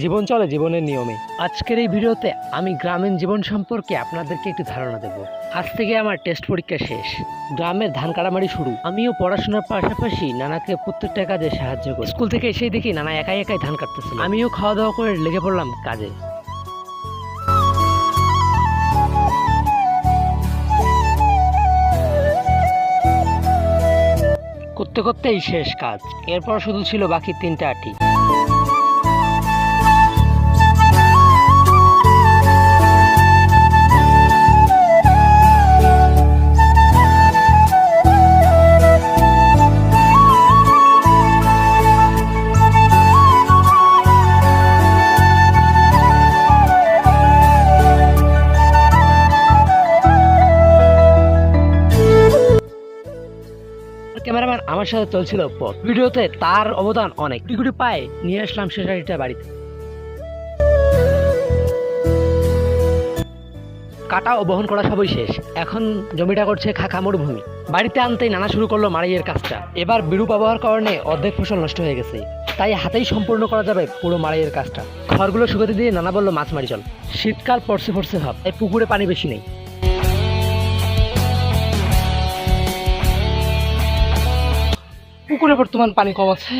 জীবন চলে জীবনের নিয়মে। আজকের এই ভিডিওতে আমি গ্রামীণ জীবন সম্পর্কে আপনাদেরকে একটু ধারণা দেব। আজ থেকে আমার টেস্ট পরীক্ষা শেষ। গ্রামের ধান কাটামারি শুরু। আমিও পড়াশোনার পাশাপাশি নানাকে প্রত্যেকটা কাজে সাহায্য করি। স্কুল থেকে এসেই দেখি নানা একাই একাই ধান কাটতেছিল। আমিও খাওয়া দাওয়া করে লেগে পড়লাম কাজে। করতে করতেই শেষ কাজ। এরপর শুধু ছিল বাকি তিনটা আটি। ক্যামেরাম্যান আমার সাথে চলছিল পথ। ভিডিওতে তার অবদান অনেক। কোটি কোটি পায়ে নিয়ে আসলাম সে শাড়িটা বাড়িতে। কাটা ও বহন করা সবই শেষ। এখন জমিটা করছে খাখা মরুভূমি। বাড়িতে আনতেই নানা শুরু করল মাড়াইয়ের কাজটা। এবার বিরূপ আবহাওয়ার কারণে অর্ধেক ফসল নষ্ট হয়ে গেছে। তাই হাতেই সম্পূর্ণ করা যাবে পুরো মাড়াইয়ের কাজটা। খড়গুলো শুকাতে দিয়ে নানা বলল মাছ মারি চল। শীতকাল পড়ছে পড়ছে ভাব। তাই পুকুরে পানি বেশি নেই। পুকুরে বর্তমান পানি কম আছে।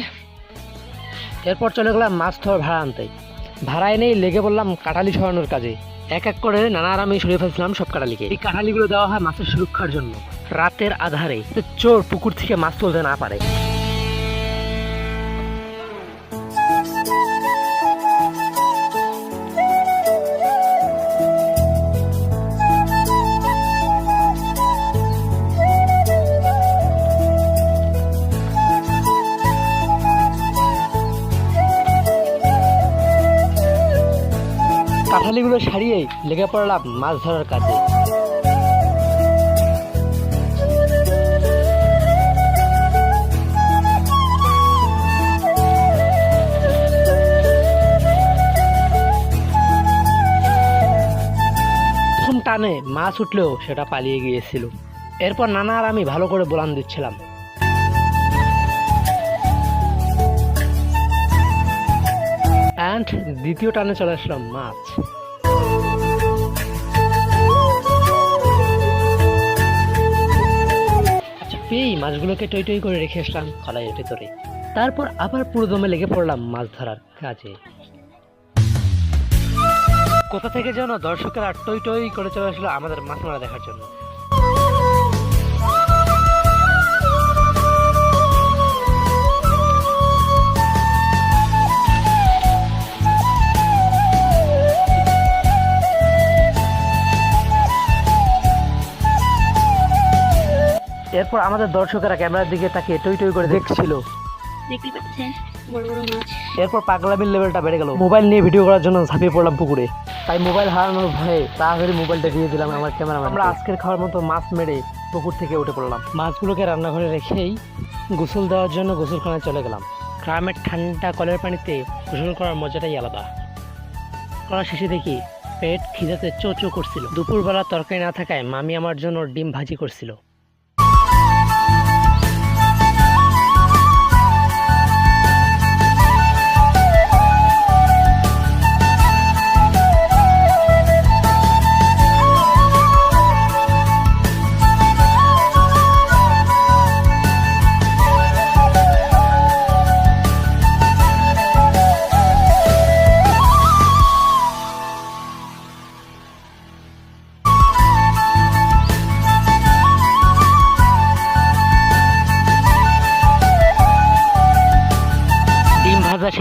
এরপর চলে গেলাম মাছ ধর ভাড়া আনতে। ভাড়া এনেই লেগে বললাম কাটালি সরানোর কাজে। এক এক করে নানা আরামে সরিয়ে ফেলছিলাম সব কাটালিকে এই কাটালিগুলো দেওয়া হয় মাছের সুরক্ষার জন্য। রাতের আধারে। চোর পুকুর থেকে মাছ তুলতে না পারে। কাঁঠালিগুলো সারিয়েই লেগে পড়লাম মাছ ধরার কাজে। টানে মাছ উঠলেও সেটা পালিয়ে গিয়েছিল। এরপর নানা আর আমি ভালো করে বোলান দিচ্ছিলাম। অ্যান্ড দ্বিতীয় টানে চলে আসলাম মাছ। আচ্ছা পেয়েই মাছগুলোকে টই টই করে রেখে আসলাম কলাইয়ের ভেতরে। তারপর আবার পুরো দমে লেগে পড়লাম মাছ ধরার কাজে। কোথা থেকে যেন দর্শকেরা টই টই করে চলে আসলো আমাদের মাছ মারা দেখার জন্য। এরপর আমাদের দর্শকেরা ক্যামেরার দিকে তাকিয়ে টই টই করে দেখছিল। দেখতে পাচ্ছেন বড় বড় মাছ। এরপর পাগলামির লেভেলটা বেড়ে গেল। মোবাইল নিয়ে ভিডিও করার জন্য ঝাঁপিয়ে পড়লাম পুকুরে। তাই মোবাইল হারানোর ভয়ে তাড়াতাড়ি মোবাইলটা দিয়ে দিলাম আমার ক্যামেরা আমরা আজকের খাওয়ার মতো মাছ মেরে পুকুর থেকে উঠে পড়লাম। মাছগুলোকে রান্নাঘরে রেখেই গোসল দেওয়ার জন্য গোসলখানায় চলে গেলাম। গ্রামের ঠান্ডা কলের পানিতে গোসল করার মজাটাই আলাদা। করা শেষে দেখি পেট খিদাতে চো চো করছিল। দুপুরবেলা তরকারি না থাকায় মামি আমার জন্য ডিম ভাজি করছিল।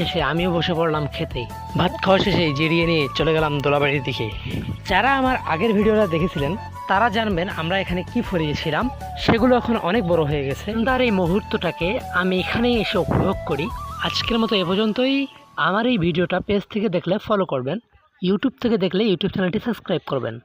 শেষে আমিও বসে পড়লাম খেতে। ভাত খাওয়া শেষে জিরিয়ে নিয়ে চলে গেলাম দোলাবাড়ির দিকে। যারা আমার আগের ভিডিওটা দেখেছিলেন, তারা জানবেন আমরা এখানে কি ফরিয়েছিলাম। সেগুলো এখন অনেক বড় হয়ে গেছে। তার এই মুহূর্তটাকে আমি এখানেই এসে উপভোগ করি। আজকের মতো এ পর্যন্তই। আমার এই ভিডিওটা পেজ থেকে দেখলে ফলো করবেন। ইউটিউব থেকে দেখলে ইউটিউব চ্যানেলটি সাবস্ক্রাইব করবেন।